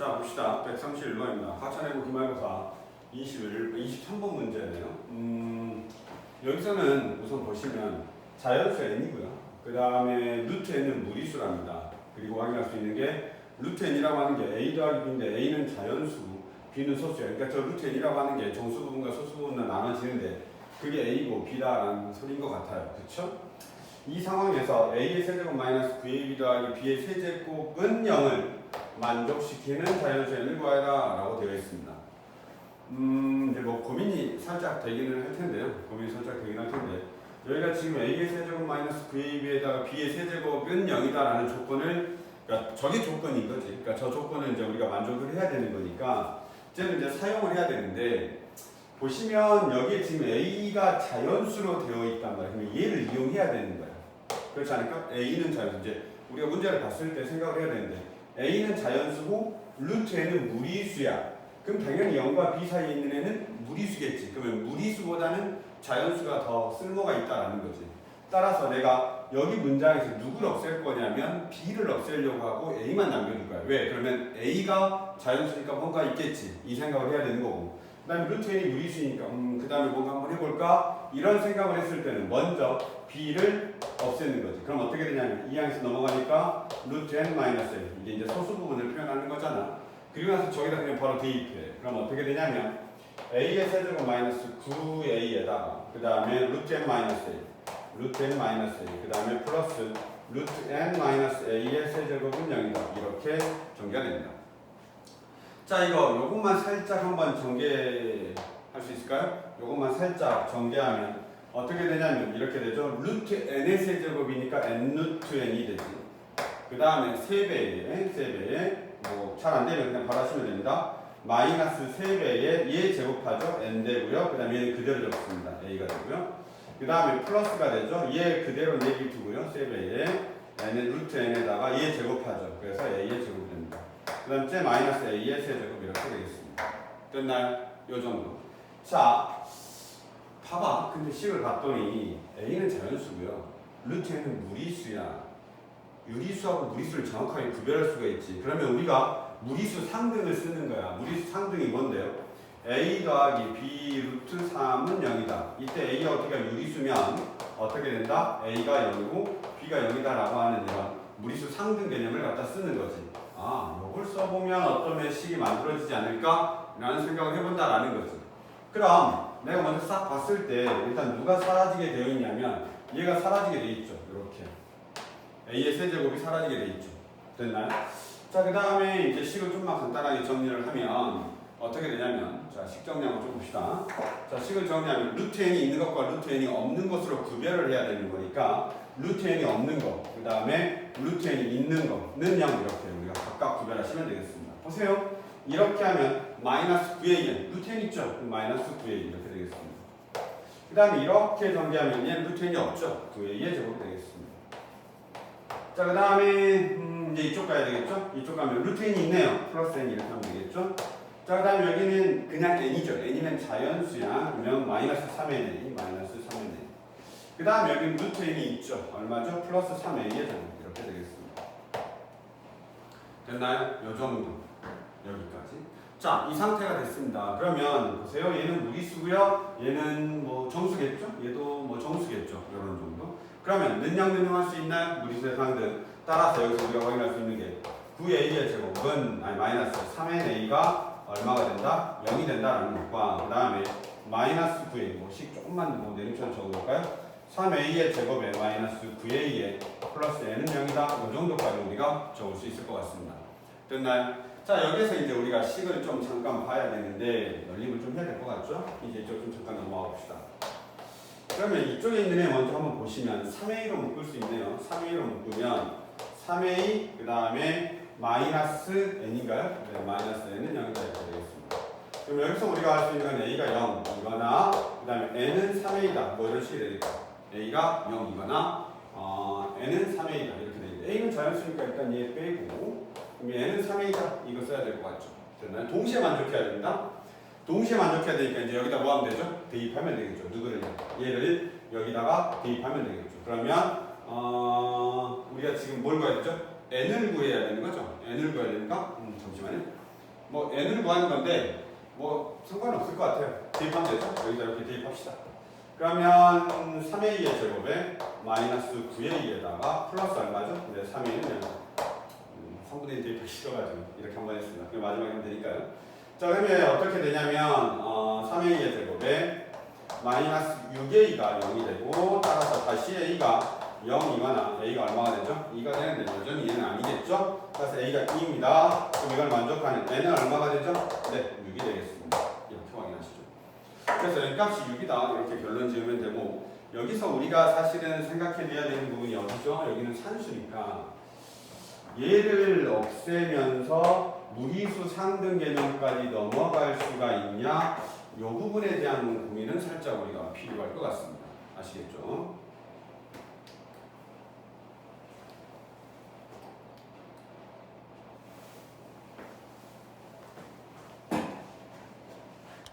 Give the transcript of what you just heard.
자 봅시다. 131번입니다. 과천해부 기말고사 21, 23번 문제네요. 음, 여기서는 우선 보시면 자연수 n이고요. 그 다음에 루트 n은 무리수랍니다. 그리고 확인할 수 있는 게 루트 n이라고 하는 게 a 더하기 b인데 a는 자연수, b는 소수예요. 그러니까 저 루트 n이라고 하는 게 정수 부분과 소수 부분은 나눠지는데 그게 a고 b다라는 소리인 것 같아요. 그렇죠? 이 상황에서 a의 세제곱 마이너스 9ab 더하기 b의 세제곱은 0을 만족시키는 자연수 n을 구하라 라고 되어 있습니다. 음, 이제 뭐 고민이 살짝 되기는 할 텐데요. 고민이 살짝 되긴 할 텐데 여기가 지금 a의 세제곱 마이너스 9ab에다가 b의 세제곱은 0이다 라는 조건을 그러니까 저게 조건인 거지. 그러니까 저 조건을 이제 우리가 만족을 해야 되는 거니까 이제는 이제 사용을 해야 되는데 보시면 여기에 지금 a가 자연수로 되어 있단 말이에요. 그러면 얘를 이용해야 되는 거야. 그렇지 않을까? a는 자연수. 이제 우리가 문제를 봤을 때 생각을 해야 되는데 a는 자연수고 루트 n은 무리수야. 그럼 당연히 0과 b 사이에 있는 애는 무리수겠지. 그러면 무리수보다는 자연수가 더 쓸모가 있다라는 거지. 따라서 내가 여기 문장에서 누구를 없앨 거냐면 b를 없애려고 하고 a만 남겨둘 거야. 왜? 그러면 a가 자연수니까 뭔가 있겠지. 이 생각을 해야 되는 거고. 그다음에 루트 n이 무리수니까 음, 그 다음에 뭔가 한번 해볼까? 이런 생각을 했을 때는 먼저 b를 없애는 거지. 그럼 어떻게 되냐면 이 항에서 넘어가니까 루트 n 마이너스 n 이게 이제 소수 부분을 표현하는 거잖아. 그리고 나서 저기다 그냥 바로 대입해. 그럼 어떻게 되냐면 a의 세제곱 마이너스 9a에다가 그 다음에 루트 n 마이너스 a 루트 n 마이너스 a 그 다음에 플러스 루트 n 마이너스 a의 세제곱은 0이다. 이렇게 전개가 됩니다. 자 이거 요것만 살짝 한번 정리할 수 있을까요? 요것만 살짝 정리하면 어떻게 되냐면 이렇게 되죠. 루트 n의 세제곱이니까 n 루트 n이 되지. 그 다음에 3배에 3배에 뭐 잘 안 되면 그냥 바로 하시면 됩니다. 마이너스 3배에 얘 제곱하죠. n 되고요. 그 다음에 얘는 그대로 적습니다. a가 되고요. 그 다음에 플러스가 되죠. 얘 그대로 네기두고요. 3배에 n은 루트 n에다가 얘 제곱하죠. 그래서 a의 제곱이 됩니다. 그 다음 째 마이너스 a의 세제곱 이렇게 되겠습니다. 됐나요? 요 정도. 자, 봐봐. 근데 식을 봤더니 a는 자연수고요. 루트 n은 무리수야. 유리수하고 무리수를 정확하게 구별할 수가 있지. 그러면 우리가 무리수 상등을 쓰는 거야. 무리수 상등이 뭔데요? a 더하기 b 루트 3은 0이다. 이때 a가 어떻게 유리수면 어떻게 된다? a가 0이고 b가 0이다라고 하는 이런 무리수 상등 개념을 갖다 쓰는 거지. 아, 이걸 써보면 어떤 매식이 만들어지지 않을까? 라는 생각을 해본다라는 거지. 그럼 내가 먼저 싹 봤을 때 일단 누가 사라지게 되어 있냐면 얘가 사라지게 돼 있죠. 이렇게. a의 세제곱이 사라지게 돼 있죠. 됐나요? 자, 그 다음에 이제 식을 좀만 간단하게 정리를 하면 어떻게 되냐면 자, 식 정리하고 좀 봅시다. 자, 식을 정리하면 루트 n이 있는 것과 루트 n이 없는 것으로 구별을 해야 되는 거니까 루트 n이 없는 거, 그 다음에 루트 n이 있는 거는 0 이렇게 우리가 각각 구별하시면 되겠습니다. 보세요. 이렇게 하면 마이너스 9a n 루트 n 있죠? 마이너스 9a 이렇게 되겠습니다. 그 다음에 이렇게 전개하면 얘 루트 n이 없죠? 9a의 제곱이 되겠습니다. 자, 그 다음에 음, 이제 이쪽 가야 되겠죠? 이쪽 가면 루트 n이 있네요. 플러스 n 이렇게 하면 되겠죠? 자, 그 다음에 여기는 그냥 n이죠. n이면 자연수야. 그러면 마이너스 3n, n, 마이너스 3n. n. 그 다음에 여기는 루트 n이 있죠. 얼마죠? 플러스 3a의 제곱. 이렇게 되겠습니다. 됐나요? 요 정도. 여기까지. 자, 이 상태가 됐습니다. 그러면 보세요. 얘는 무리수고요. 얘는 뭐 정수겠죠? 얘도 뭐 정수겠죠. 이런 정도. 그러면 능량능용 할 수 있나요? 무리수의 상등. 따라서 여기서 우리가 확인할 수 있는 게 9a의 제곱은 아니 마이너스 3na가 얼마가 된다? 0이 된다라는 것과 그 다음에 마이너스 9a 뭐식 조금만 뭐 내림처럼 적어볼까요? 3a의 제곱에 마이너스 9a의 플러스 n은 0이다. 이 정도까지 우리가 적을 수 있을 것 같습니다. 됐나요? 자 여기서 이제 우리가 식을 좀 잠깐 봐야 되는데 열림을 좀 해야 될 것 같죠? 이제 이쪽 좀 잠깐 넘어가 봅시다. 그러면 이쪽에 있는 애 먼저 한번 보시면 3a로 묶을 수 있네요. 3a로 묶으면 3a 그 다음에 마이너스 n인가요? 네, 마이너스 n은 0이다 이렇게 되겠습니다. 그럼 여기서 우리가 할 수 있는 건 a가 0 이거나 그 다음에 n은 3a다 뭐 이런 식이 되겠죠. a가 0 이거나 어, n은 3a다 이렇게 되겠죠. a는 자연수니까 일단 얘 빼고 그럼 얘는 3a다 이거 써야 될 것 같죠. 됐나요? 동시에 만족해야 된다. 동시에 만족해야 되니까 이제 여기다 뭐 하면 되죠? 대입하면 되겠죠. 누구를 얘를 여기다가 대입하면 되겠죠. 그러면 어, 우리가 지금 뭘 구해야 되죠? N을 구해야 되는 거죠. n을 구해야 되니까 음, 잠시만요. 뭐 n을 구하는 건데 뭐 상관없을 것 같아요. 대입하면 되죠. 여기다 이렇게 대입합시다. 그러면 3a의 제곱에 마이너스 9a에다가 플러스 얼마죠? 네, 3a는 3분의 1 대입하기 싫어가지고 이렇게 한 번 했습니다. 그럼 마지막에 하면 되니까요. 자 그러면 어떻게 되냐면 어, 3a의 제곱에 마이너스 6a가 0이 되고 따라서 다시 a가 0이거나 a가 얼마가 되죠? 2가 되는데 여전히 얘는 아니겠죠? 따라서 a가 2입니다. 그럼 이걸 만족하는 n은 얼마가 되죠? 네, 6이 되겠습니다. 이렇게 확인하시죠. 그래서 n 값이 6이다 이렇게 결론 지으면 되고 여기서 우리가 사실은 생각해내야 되는 부분이 어디죠? 여기는 산수니까 얘를 없애면서 무리수 상등 개념까지 넘어갈 수가 있냐? 이 부분에 대한 고민은 살짝 우리가 필요할 것 같습니다. 아시겠죠?